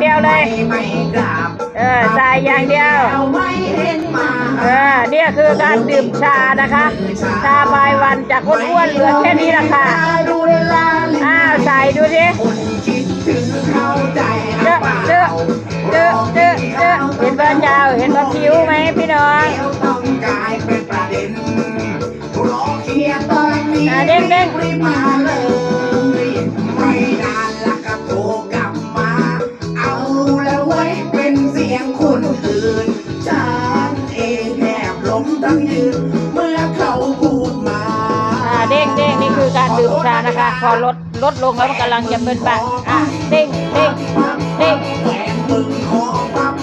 เดียวเลยไม่กราบเออใส่อย่างเดียวเอาไม่เห็นมาเออเนี่ยคือการดื่มชานะคะ ชาบายวันจากอ้วนๆเหลือแค่นี้ละค่ะดูเวลาอ้าวใส่ดูสิคนคิดถึงเข้าใจเจอเจอเจอเจอเจอเห็นบ้านยาวเห็นบ้านผิวไหมพี่น้องแล้วต้องกลายเป็นประเด็นรอเคลียร์ตอนนี้อะเด้งเด้ง เมื่อเขาพูดมาอ่าเด้งเด้งนี่คือการดื่มชานะคะ พอลดลดลงแล้วมันกำลังจะเป็นแบบอะเด้งเด้งเด้งแฟนมึงขอพับ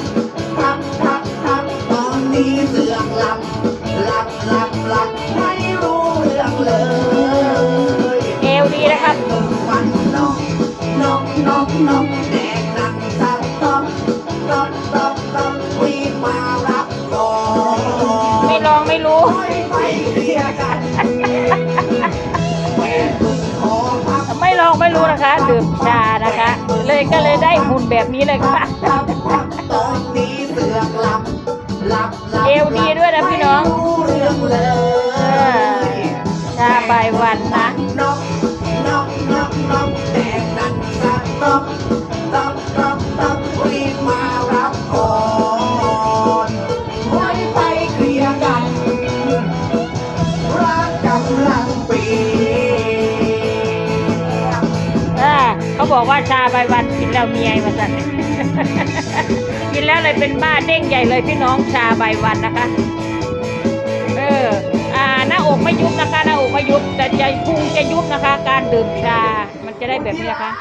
พับพับพับตอนนี้เสือกหลับหลับหลับหลับไม่รู้เรื่องเลยเอวดีนะครับมึงวันนกนกนกนกแดงนั่งสับตบตบตบตบรีบมารับก่อน ไม่ลองไม่รู้ไม่ไปเคลียร์กันแฟนมึงขอพับไม่ลองไม่รู้นะคะ ดื่มชานะคะ เลยก็เลยได้หุ่นแบบนี้เลยค่ะตอนนี้เสือกหลับหลับหลับเอวดีด้วยนะพี่น้องไม่รู้เรื่องเลยชาบายวันนะ เขาบอกว่าชาใบวันกินแล้วเมียมาสั่นกินแล้วเลยเป็นบ้าเด้งใหญ่เลยพี่น้องชาใบวันนะคะ เออ อ่าหน้าอกไม่ยุบนะคะหน้าอกไม่ยุบแต่ใจพุงจะยุบนะคะ การดื่มชามันจะได้แบบนี้นะคะ